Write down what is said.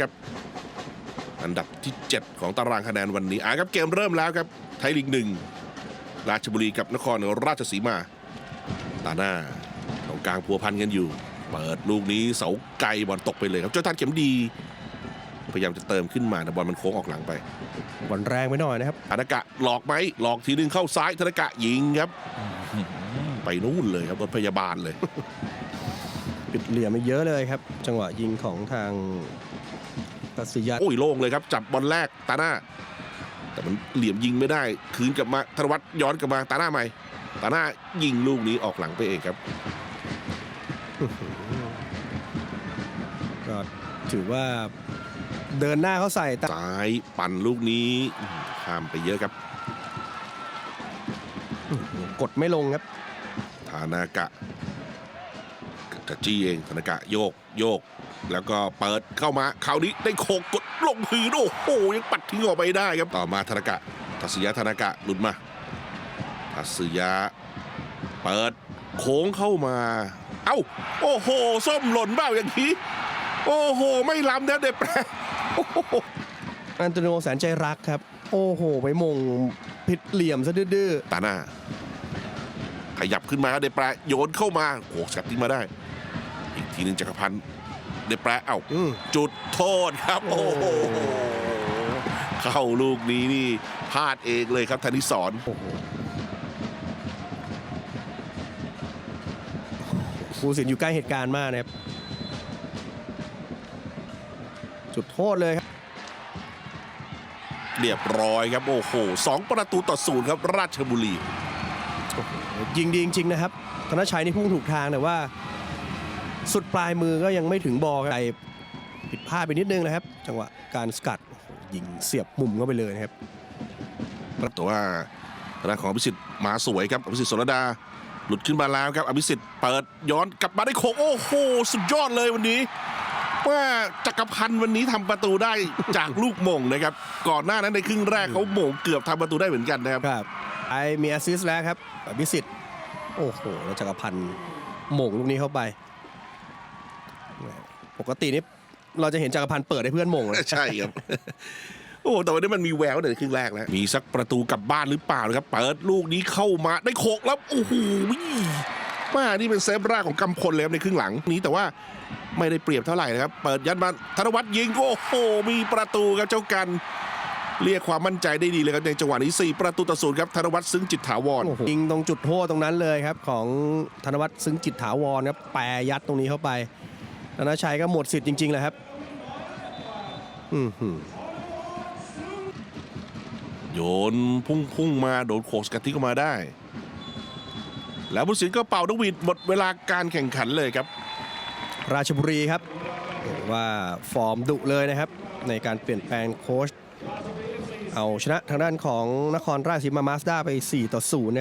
ครับอันดับที่ 7 ของตารางคะแนนวันนี้อ่าครับเกมเริ่มแล้วครับ ไทยลีกหนึ่งราชบุรีกับนครราชสีมา ตาหน้าตรงกลางพัวพันกันอยู่ เปิดลูกนี้เสาไกลบอลตกไปเลยครับเจ้าท่านเข็มดี พยายามจะเติมขึ้นมาแต่บอลมันโค้งออกหลังไปบอลแรงไปหน่อยนะครับธนกะหลอกไหมหลอกทีนึงเข้าซ้ายธนกะยิงครับ ไปนู่นเลยครับรถพยาบาลเลยปิดเหลี่ยมไปเยอะเลยครับ จังหวะยิงของทาง ตัสยัตโอ้ยโล่งเลยครับ จับบอลแรกตาหน้า แต่มันเหลี่ยมยิงไม่ได้ คืนกลับมาธนวัฒน์ย้อนกลับมาตาหน้าใหม่ตาหน้ายิงลูกนี้ออกหลังไปเองครับก็ถือว่าเดินหน้าเขาใส่แต่ซ้ายปั่นลูกนี้อื้อหือข้ามไปเยอะครับ กดไม่ลงครับธานากะ จะจี้เองธนากะโยกโยก แล้วก็เปิดเข้ามาคราวนี้ได้โคกกดลงพื้นโอ้โหยังปัดทิ้งออกไปได้ครับต่อมาธนากะทัศยะธนากะหลุดมาทัศยะเปิดโค้งเข้ามา เอ้า โอ้โห ส้มหล่นเบ้าอย่างนี้ โอ้โห ไม่ล้ำนะเด็ดแปรโอ้โหอันโตนิโอแสนใจรักครับ โอ้โห ไปมงผิดเหลี่ยมซะดื้อตาหน้า ขยับขึ้นมาเดดแปรโยนเข้ามาโอ้สกัดทิ้งมาได้อีก ทีหนึงจักรพันธ์เดดแปรเอ้าๆอืม จุดโทษครับ โอ้โหเข้าลูกนี้นี่พลาดเองเลยครับธนิสรโอ้โหภูสินอยู่ใกล้เหตุการณ์มากนะครับ จุดโทษเลยครับ เรียบร้อยครับ โอ้โหสองประตูต่อศูนย์ครับ ราชบุรี ยิงดีจริงๆนะครับ ธนชัยนี่พุ่งถูกทางแต่ว่า สุดปลายมือก็ยังไม่ถึงบอลครับผิดพลาดไปนิดนึงนะครับ จังหวะการสกัดโอ้โหยิงเสียบมุมเข้าไปเลยนะครับแต่ว่าทางด้านของอภิสิทธิ์มาสวยครับอภิสิทธิ์สรดา หลุดขึ้นมาแล้วครับอภิสิทธิ์เปิดย้อนกลับมาได้โคงโอ้โหสุดยอดเลยวันนี้ว่าจักรพันธ์วันนี้ทำประตูได้จากลูกหม่งนะครับ ก่อนหน้านั้นในครึ่งแรกเขาหม่งเกือบทำประตูได้เหมือนกันนะครับครับไอมีแอสซิสต์แล้วครับอภิสิทธิ์โอ้โหแล้วจักรพันธ์หม่งลูกนี้เข้าไป ปกตินี่เราจะเห็นจักรพันธ์เปิดให้เพื่อนหม่งนะใช่ครับ โอ้แต่วันนี้มันมีแววในครึ่งแรกแล้วมีสักประตูกลับบ้านหรือเปล่านะครับ เปิดลูกนี้เข้ามาได้โขกแล้วโอ้โหมานี่เป็นเซฟแรกของกำพลเลยครับในครึ่งหลังนี้แต่ว่าไม่ได้เปรียบเท่าไหร่นะครับ เปิดยันมาธนวัฒน์ยิงโอ้โหมีประตูครับเจ้ากัน เรียกความมั่นใจได้ดีเลยครับในจังหวะนี้4ประตูต่อศูนย์ครับธนวัฒน์ซึ้งจิตถาวรโอ้โหยิงตรงจุดโทษตรงนั้นเลยครับ ของธนวัฒน์ซึ้งจิตถาวรครับแปรยัดตรงนี้เข้าไป ธนชัยก็หมดสิทธิ์จริงๆแหละครับอือหือโยนพุ่งพุ่งมาโดนโขกสกัดทิ้งเข้ามาได้ แล้วผู้สินก็เป่านกหวีดหมดเวลาการแข่งขันเลยครับ ราชบุรีครับเรียกว่าฟอร์มดุเลยนะครับ ในการเปลี่ยนแปลงโค้ชเอาชนะทางด้านของนครราชสีมามาสด้าไป 4 ต่อ0นะครับ